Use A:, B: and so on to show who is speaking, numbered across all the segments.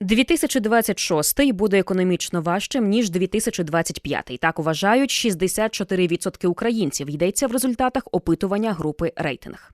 A: 2026 буде економічно важчим ніж 2025. Так вважають 64% українців. Йдеться в результатах опитування групи рейтинг.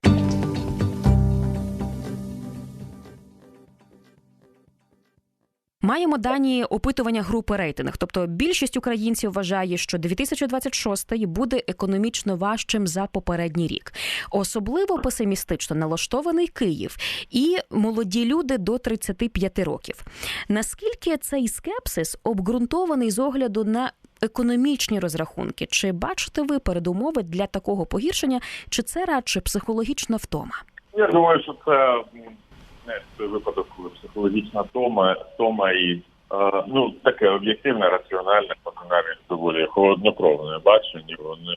A: Маємо дані опитування групи рейтинг. Тобто більшість українців вважає, що 2026 буде економічно важчим за попередній рік. Особливо песимістично налаштований Київ і молоді люди до 35 років. Наскільки цей скепсис обґрунтований з огляду на економічні розрахунки? Чи бачите ви передумови для такого погіршення, чи це радше психологічна втома?
B: Я думаю, що це не той випадок, коли психологічна тома, тома і е, ну таке об'єктивне, раціональне, навіть доволі холоднокровне бачення. Вони е,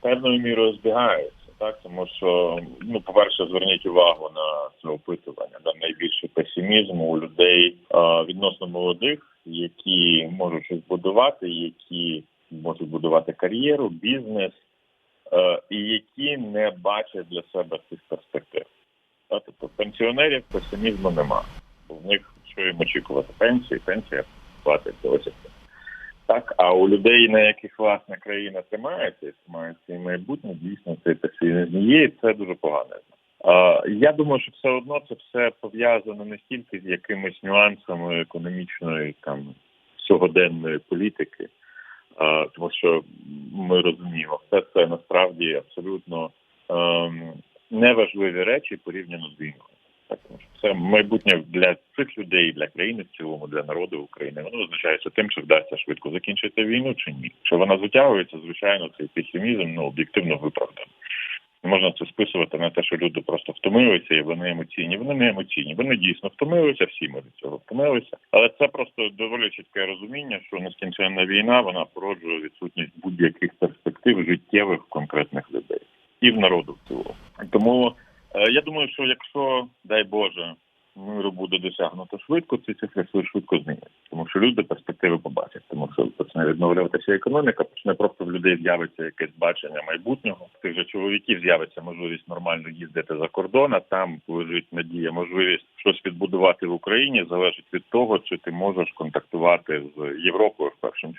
B: певною мірою збігаються. Так, тому що ну, по перше, зверніть увагу на це опитування. Там найбільше песимізму у людей е, відносно молодих, які можуть щось будувати, які можуть будувати кар'єру, бізнес, е, і які не бачать для себе цих перспектив. Тобто пенсіонерів песимізму нема. В них що їм очікувати пенсії, пенсія платить ось Так, а у людей, на яких власне країна тримається тримається і майбутнє, дійсно цей песимізм є, і це дуже погано. Я думаю, що все одно це все пов'язано не стільки з якимись нюансами економічної там сьогоденної політики, тому що ми розуміємо, все це насправді абсолютно. Неважливі речі порівняно з війною. Так, це майбутнє для цих людей, для країни в цілому, для народу України. Воно визначається тим, чи вдасться швидко закінчити війну чи ні. Що вона затягується, звичайно, цей песимізм ну об'єктивно виправданий. Можна це списувати на те, що люди просто втомилися і вони емоційні. Вони не емоційні. Вони дійсно втомилися, всі ми від цього втомилися. Але це просто доволі чітке розуміння, що нескінченна війна вона породжує відсутність будь-яких перспектив життєвих конкретних людей і в народу в цілому. Тому е, я думаю, що якщо дай Боже миру буде досягнуто швидко, ці цифри швидко зміняться. Тому що люди перспективи побачать, тому що почне відновлюватися економіка, почне просто в людей з'явиться якесь бачення майбутнього. Тих же чоловіків з'явиться можливість нормально їздити за кордон, а Там лежить надія, можливість щось відбудувати в Україні залежить від того, чи ти можеш контактувати з Європою в першим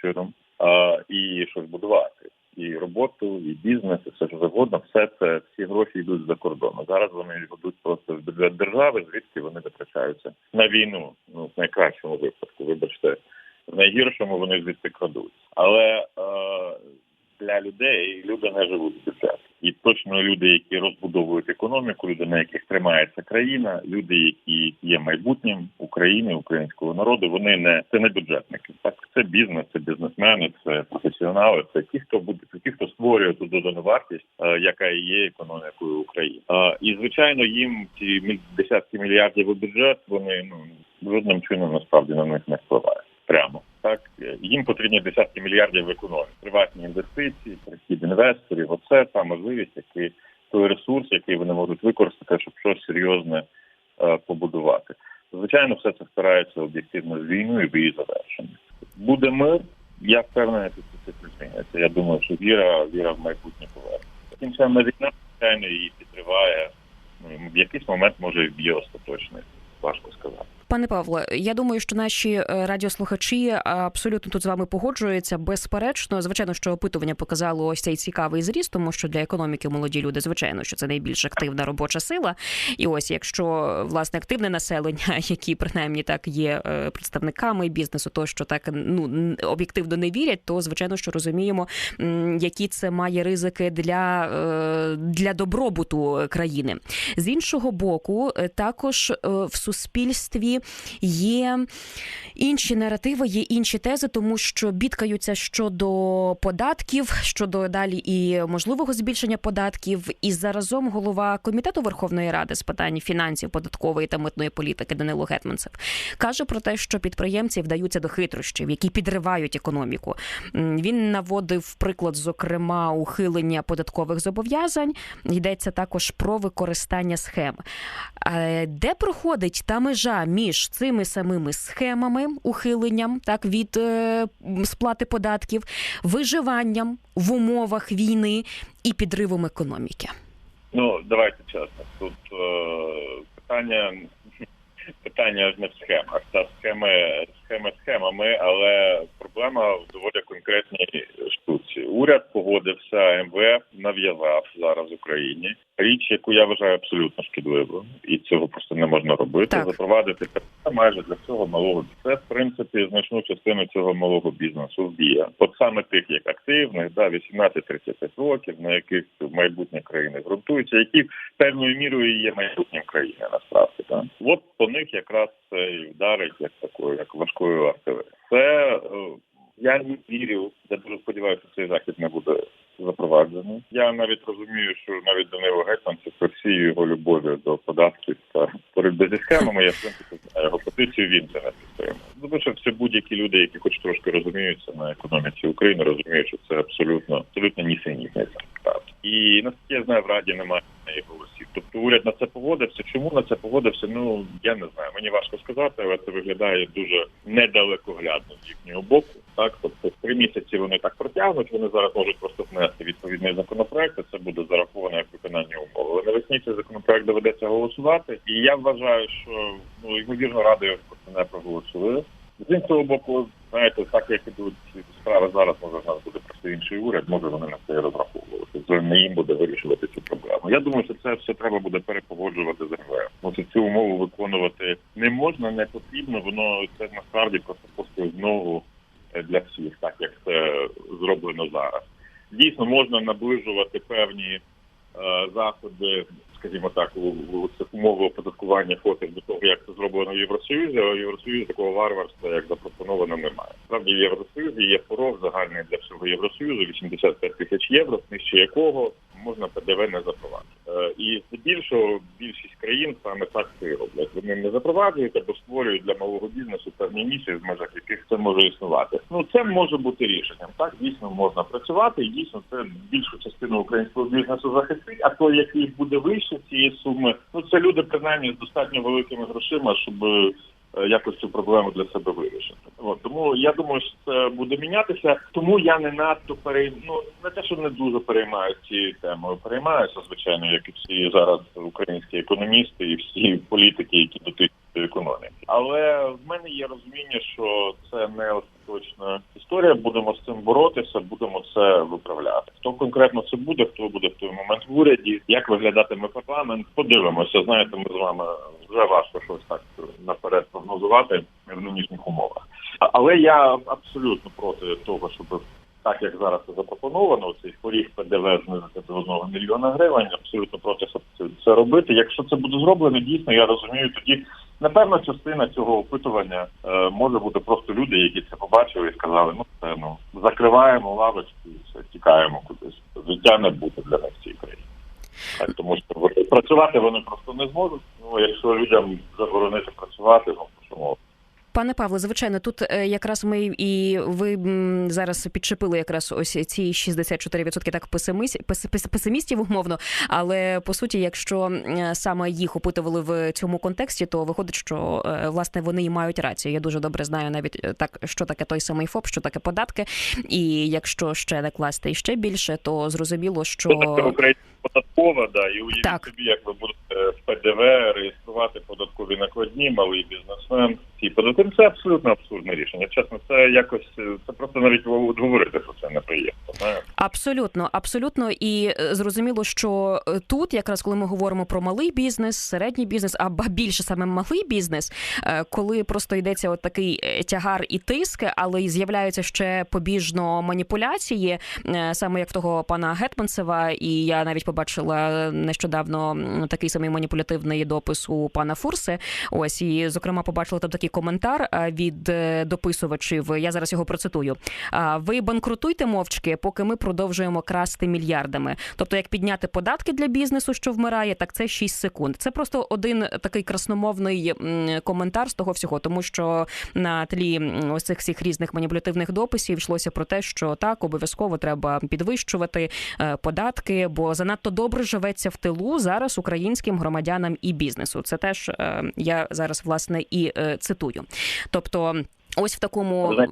B: а, і щось будувати і роботу, і бізнес, і все що завгодно, все це гроші йдуть за кордону. Зараз вони йдуть просто в бюджет держави, звідки вони витрачаються на війну. Ну в найкращому випадку, вибачте, в найгіршому вони звідти крадуть. Але е, для людей люди не живуть з бюджету. І точно люди, які розбудовують економіку, люди, на яких тримається країна, люди, які є майбутнім України, українського народу, вони не це не бюджетники. Так це бізнес, це бізнесмени, це професіонали, це ті, хто буде ті, хто створює ту додану вартість, е, яка є економікою України. Е, і звичайно, їм ці десятки мільярдів у бюджет вони ну жодним чином насправді на них не впливають прямо. Так їм потрібні десятки мільярдів в економіці, приватні інвестиції, прихід інвесторів. Оце та можливість, який той ресурс, який вони можуть використати, щоб щось серйозне е, побудувати. Звичайно, все це впирається об'єктивно в війну і її завершення. Буде мир. Я впевнений, що це зміниться. Я думаю, що віра, віра в майбутнє повернеться. Кінченна війна, звичайно, її підриває. Ну, в якийсь момент може вб'є остаточно, важко сказати.
A: Пане Павло, я думаю, що наші е, радіослухачі абсолютно тут з вами погоджуються. Безперечно, звичайно, що опитування показало ось цей цікавий зріст, тому що для економіки молоді люди, звичайно, що це найбільш активна робоча сила. І ось якщо власне активне населення, які принаймні так є е, представниками бізнесу, то що так ну об'єктивно не вірять, то звичайно, що розуміємо, які це має ризики для, е, для добробуту країни. З іншого боку, також в суспільстві є інші наративи, є інші тези, тому що бідкаються щодо податків, щодо далі і можливого збільшення податків. І заразом голова комітету Верховної Ради з питань фінансів, податкової та митної політики Данило Гетманцев каже про те, що підприємці вдаються до хитрощів, які підривають економіку. Він наводив приклад, зокрема, ухилення податкових зобов'язань. Йдеться також про використання схем. Де проходить та межа між між цими самими схемами ухиленням так від е, сплати податків, виживанням в умовах війни і підривом економіки?
B: Ну давайте чесно. Тут е, питання питання ж не в схемах. Та схеми схеми схемами, але проблема в доволі конкретній штуці. Уряд погодився, МВФ нав'язав зараз в Україні річ, яку я вважаю абсолютно шкідливою, і цього просто не можна робити.
A: Так.
B: Запровадити майже для цього малого це в принципі значну частину цього малого бізнесу вб'є. От саме тих, як активних, да 18-35 років, на яких майбутнє країни ґрунтуються, які певною мірою є майбутнім країни насправді. Так? От по них якраз це і вдарить як такою, як важкою артилерією. Це е, я не вірю, я дуже сподіваюся, що цей захід не буде запроваджений. Я навіть розумію, що навіть Данило Гетманцев про всією його любові до податків та боротьби зі схемами, я в принципі знаю його позицію. Він це не підтримує. Тому що це будь-які люди, які хоч трошки розуміються на економіці України, розуміють, що це абсолютно абсолютно нісенітниця. І наскільки я знаю, в раді немає голосів. Тобто уряд на це погодився. Чому на це погодився? Ну я не знаю. Мені важко сказати, але це виглядає дуже недалекоглядно з їхнього боку. Так, тобто три місяці вони так протягнуть. Вони зараз можуть просто внести відповідний законопроект. Це буде зараховано як виконання умов. Але навесні цей законопроект доведеться голосувати. І я вважаю, що ну ймовірно радою просто не проголосує. З іншого боку, знаєте, так як ідуть справи зараз, може в нас буде просто інший уряд, може вони на це розраховувати. Це не їм буде вирішувати цю проблему. Я думаю, що це все треба буде перепогоджувати з МВФ. Тому що цю умову виконувати не можна, не потрібно. Воно це насправді просто просто знову для всіх, так як це зроблено зараз. Дійсно, можна наближувати певні е, заходи скажімо так, у, у цих умови оподаткування фотів до того, як це зроблено в Євросоюзі, а в Євросоюзі такого варварства, як запропоновано, немає. Справді в Євросоюзі є порог загальний для всього Євросоюзу 85 тисяч євро, нижче якого можна ПДВ не запровадити. Е, і здебільшого більшість країн саме так це роблять. Вони не запроваджують або створюють для малого бізнесу певні ніші, в межах яких це може існувати. Ну це може бути рішенням. Так дійсно можна працювати, і дійсно це більшу частину українського бізнесу захистить. А той, який буде вище цієї суми, ну це люди принаймні з достатньо великими грошима, щоб е, якось цю проблему для себе вирішити. От тому я думаю, що це буде мінятися. Тому я не надто перей... ну, не те, що не дуже переймаюся цією темою. Переймаюся, звичайно, як і всі зараз українські економісти і всі політики, які дотичні до економіки. Але в мене є розуміння, що це не остаточна історія. Будемо з цим боротися, будемо це виправляти. Хто конкретно це буде, хто буде в той момент в уряді, як виглядатиме парламент? Подивимося. Знаєте, ми з вами вже важко щось так наперед прогнозувати в нинішніх умовах. Але я абсолютно проти того, щоб так як зараз це запропоновано, цей поріг ПДВ знизити до одного мільйона гривень. Абсолютно проти це робити. Якщо це буде зроблено, дійсно я розумію, тоді напевно частина цього опитування е, може бути просто люди, які це побачили і сказали: ну це ну закриваємо лавочку і все тікаємо кудись. Життя не буде для нас в цій країні. Так, тому що працювати вони просто не зможуть. Ну якщо людям заборонити працювати, ну чому?
A: Пане Павло, звичайно, тут е, якраз ми і ви зараз підчепили якраз ось ці 64% так песимістів, умовно. Але по суті, якщо саме їх опитували в цьому контексті, то виходить, що е, власне вони і мають рацію. Я дуже добре знаю навіть е, так, що таке той самий ФОП, що таке податки. І якщо ще накласти і ще більше, то зрозуміло, що
B: податкова, да, і уявіть так. собі, як ви будете в ПДВ реєструвати податкові накладні, малий бізнесмен. Ці податки це абсолютно абсурдне рішення. Чесно, це якось це просто навіть говорити про це неприємно.
A: Абсолютно, абсолютно, і е, зрозуміло, що е, тут, якраз коли ми говоримо про малий бізнес, середній бізнес, або більше саме малий бізнес, е, коли просто йдеться от такий тягар і тиск, але і з'являються ще побіжно маніпуляції, саме як того пана Гетманцева, і я навіть побачила нещодавно такий самий маніпулятивний допис у пана Фурси. Ось і зокрема побачила там такий коментар від дописувачів. Я зараз його процитую. Ви банкрутуйте мовчки, поки ми продовжуємо красти мільярдами. Тобто, як підняти податки для бізнесу, що вмирає, так це 6 секунд. Це просто один такий красномовний коментар з того всього, тому що на тлі ось цих всіх різних маніпулятивних дописів йшлося про те, що так обов'язково треба підвищувати е, податки, бо занадто добре живеться в тилу зараз українським громадянам і бізнесу. Це теж е, я зараз власне і е, цитую. Тобто, ось в такому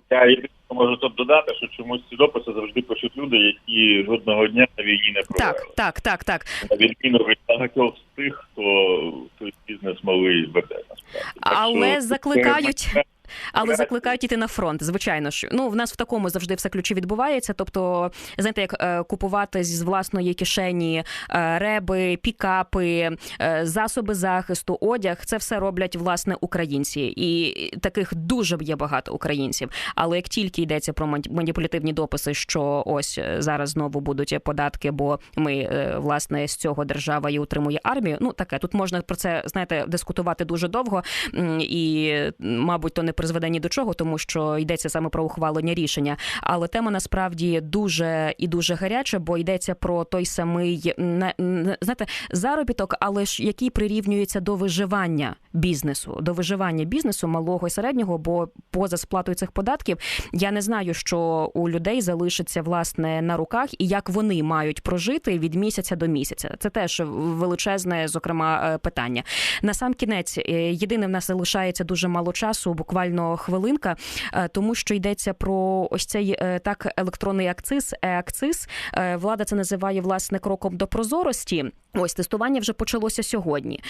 B: Можу тут додати, що чомусь ці дописи завжди пишуть люди, які жодного дня на війні не провели.
A: Так, так, так, так.
B: На відміну від багатьох з тих, хто той бізнес малий веде насправді.
A: Але
B: що
A: закликають.
B: це-
A: Але закликають іти на фронт, звичайно ж. Ну в нас в такому завжди все ключі відбувається. Тобто, знаєте, як е, купувати з власної кишені е, реби, пікапи, е, засоби захисту, одяг, це все роблять власне українці, і таких дуже є багато українців. Але як тільки йдеться про маніпулятивні дописи, що ось е, зараз знову будуть податки, бо ми е, власне з цього держава і утримує армію. Ну таке тут можна про це знаєте дискутувати дуже довго, і мабуть, то не призведе ні до чого, тому що йдеться саме про ухвалення рішення. Але тема насправді дуже і дуже гаряча, бо йдеться про той самий знаєте, заробіток, але ж який прирівнюється до виживання бізнесу, до виживання бізнесу малого і середнього, бо поза сплатою цих податків я не знаю, що у людей залишиться власне на руках і як вони мають прожити від місяця до місяця. Це теж величезне, зокрема, е, питання. На сам кінець е, єдине в нас залишається дуже мало часу, буквально хвилинка, е, тому що йдеться про ось цей так електронний акциз, е-акциз. Е, Влада це називає власне кроком до прозорості. Ось тестування вже почалося сьогодні.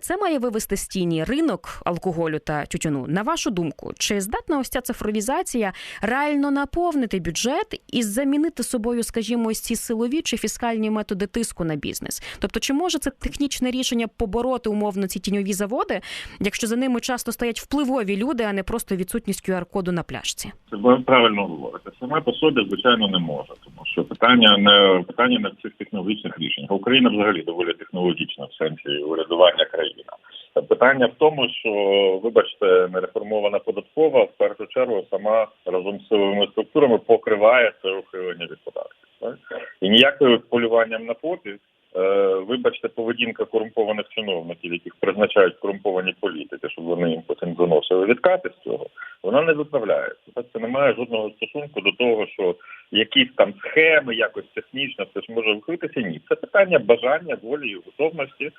A: Це має вивести з тіні ринок алкоголю та тютюну. На вашу думку, чи здатна ось ця цифровізація реально наповнити бюджет і замінити собою, скажімо, ось ці силові чи фіскальні методи тиску на бізнес? Тобто, чи може це технічне рішення побороти умовно ці тіньові заводи, якщо за ними часто стоять впливові люди, а не просто відсутність QR-коду на пляшці?
B: Це ви правильно говорите. Саме по собі, звичайно, не може, тому що питання не питання не в цих технологічних рішеннях. Україна взагалі доволі технологічна в сенсі урядування країна. Питання в тому, що вибачте, нереформована податкова в першу чергу сама разом з силовими структурами покриває це ухилення від податків. Так? І ніяким полюванням на попіт Е, вибачте, поведінка корумпованих чиновників, яких призначають корумповані політики, щоб вони їм потім заносили відкати з цього, вона не виправляється. Так це не має жодного стосунку до того, що якісь там схеми, якось технічно це ж може вкритися. Ні, це питання бажання, волі і готовності е,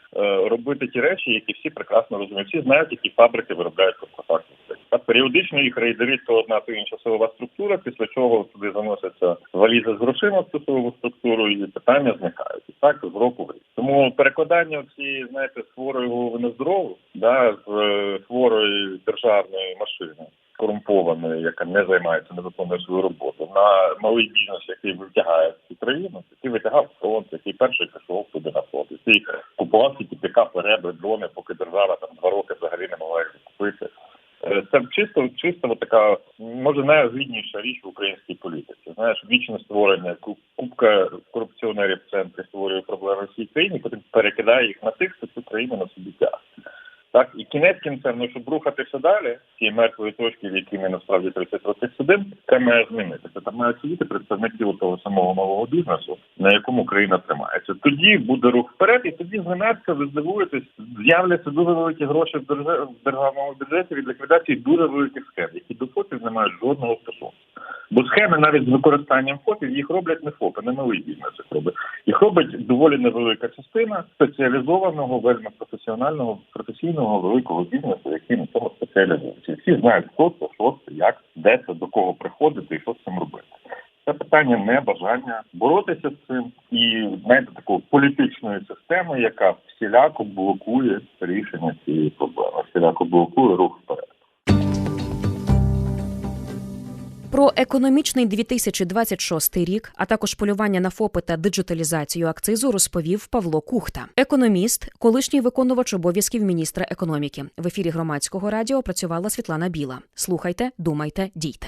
B: робити ті речі, які всі прекрасно розуміють. Всі знають, які фабрики виробляють контрафактні та періодично їх рейдерить то одна то інша силова структура, після чого туди заносяться валізи з грошима в цю силову структуру, і питання зникають. Так з року в рік. Тому перекладання цієї, знаєте, хворої голови на здорову, да, з е, хворої державної машини. Корумпованої, яка не займається, не виконує свою роботу, на малий бізнес, який витягає цю країну, який витягав фронт, який перший пішов туди на фронт, який купував ці пікапи, реби, дрони, поки держава там два роки взагалі не могла їх купити. Е, Це чисто, чисто така, може, найогидніша річ в українській політиці. Знаєш, вічне створення, ку- купка корупціонерів в центрі створює проблеми в цій країні, потім перекидає їх на тих, хто цю країну на собі тягне. Так, і кінець кінцем, ну щоб рухатися далі, з цієї мертвої точки, в якій ми насправді 30 років сидимо, це має змінитися. Там мають сидіти представники того самого нового бізнесу, на якому країна тримається. Тоді буде рух вперед, і тоді зненацька, ви здивуєтесь, з'являться дуже великі гроші в державному бюджеті від ліквідації дуже великих схем, які до ФОПів не мають жодного стосунку. Бо схеми навіть з використанням ФОПів їх роблять не ФОПи, не малий бізнес їх робить. Їх робить доволі невелика частина спеціалізованого, вельми професіонального, професійного великого бізнесу, який на цьому спеціалізується. Всі знають, хто це, що це, як, де це, до кого приходити і що з цим робити. Це питання не бажання боротися з цим і знаєте такої політичної системи, яка всіляко блокує рішення цієї проблеми, всіляко блокує рух
A: Про економічний 2026 рік, а також полювання на ФОПи та диджиталізацію акцизу розповів Павло Кухта, економіст, колишній виконувач обов'язків міністра економіки. В ефірі громадського радіо працювала Світлана Біла. Слухайте, думайте, дійте.